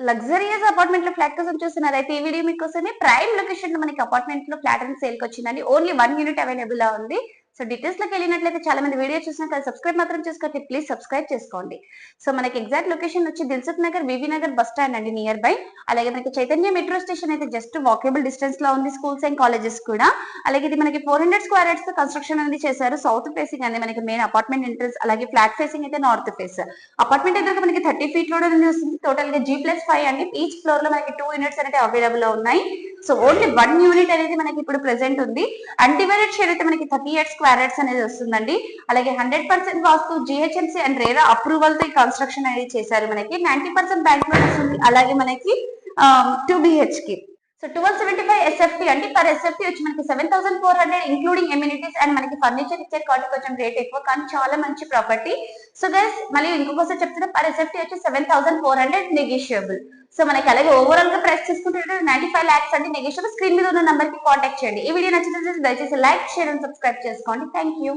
Luxurious అపార్ట్మెంట్లో flat కోసం చూస్తున్నారు. అయితే ఈ వీడియో మీకోసమే ప్రైమ్ లొకేషన్ మనకి అపార్ట్మెంట్లో ఫ్లాట్ అండ్ సేల్కి వచ్చిందండి. ఓన్లీ వన్ యూనిట్ అవైలబుల్గా ఉంది. సో డీటెయిల్స్లోకి వెళ్ళినట్లయితే చాలా మంది వీడియో చూసినా కానీ సబ్స్క్రైబ్ మాత్రం చేసుకోవచ్చు ప్లీజ్ సబ్స్క్రైబ్ చేసుకోండి. సో మనకి ఎగ్జాక్ట్ లొకేషన్ వచ్చి దిల్సుఖ్ నగర్ వివి నగర్ బస్ స్టాండ్ అండి నియర్ బై అలాగే మనకి చైతన్య మెట్రో స్టేషన్ అయితే జస్ట్ వాకబుల్ డిస్టెన్స్లో ఉంది స్కూల్స్ అండ్ కాలేజెస్ కూడా. అలాగే ఇది మనకి four hundred square yards construction అనేది చేశారు. సౌత్ ఫేసింగ్ అనేది మనకి మెయిన్ అపార్ట్మెంట్ ఎంట్రన్స్ అలాగే ఫ్లాట్ ఫేసింగ్ అయితే నార్త్ ఫేస్ అపార్ట్మెంట్ ఎదురుగా మనకి థర్టీ ఫీట్ రోడ్ అనేది వస్తుంది. టోటల్గా జీ ప్లస్ ఫైవ్ అండి. ఈచ్ ఫ్లోర్లో మనకి టూ యూనిట్స్ అనేది అవైలబుల్లో ఉన్నాయి. సో ఓన్లీ వన్ యూనిట్ అనేది మనకి ఇప్పుడు ప్రెసెంట్ ఉంది. అన్డివైడెడ్ షేర్ అయితే మనకి థర్టీ ఎయిట్ స్క్వేర్ అనేది వస్తుందండి. అలాగే hundred percent vastu GHMC and RERA అప్రూవల్తో construction అనేది చేశారు మనకి. నైన్టీ పర్సెంట్ బ్యాంక్ లోన్ వస్తుంది. అలాగే మనకి um, two బిహెచ్కి so twelve seventy five SFT అండి. పర్ ఎస్ఎఫ్టీ వచ్చి మనకి seven thousand four hundred including amenities and మనకి ఫర్నిచర్ ఇచ్చే కాబట్టి కొంచెం రేట్ ఎక్కువ కానీ చాలా మంచి ప్రాపర్టీ సో గైస్ మళ్ళీ ఇంకొకసారి చెప్తున్నా పర్ ఎస్ఎఫ్టీ వచ్చి seven thousand four hundred negotiable so మనకి అలాగే ఓవరాల్గా ప్రైస్ చూసుకుంటే నైన్టీ ఫైవ్ లాక్స్ అంటే నెగిషియబుల్ స్క్రీన్ మీద ఉన్న నంబర్కి కాంటాక్ట్ చేయండి. ఈ వీడియో నచ్చితే దయచేసి లైక్ షేర్ అండ్ సబ్స్క్రైబ్ చేసుకోండి. Thank you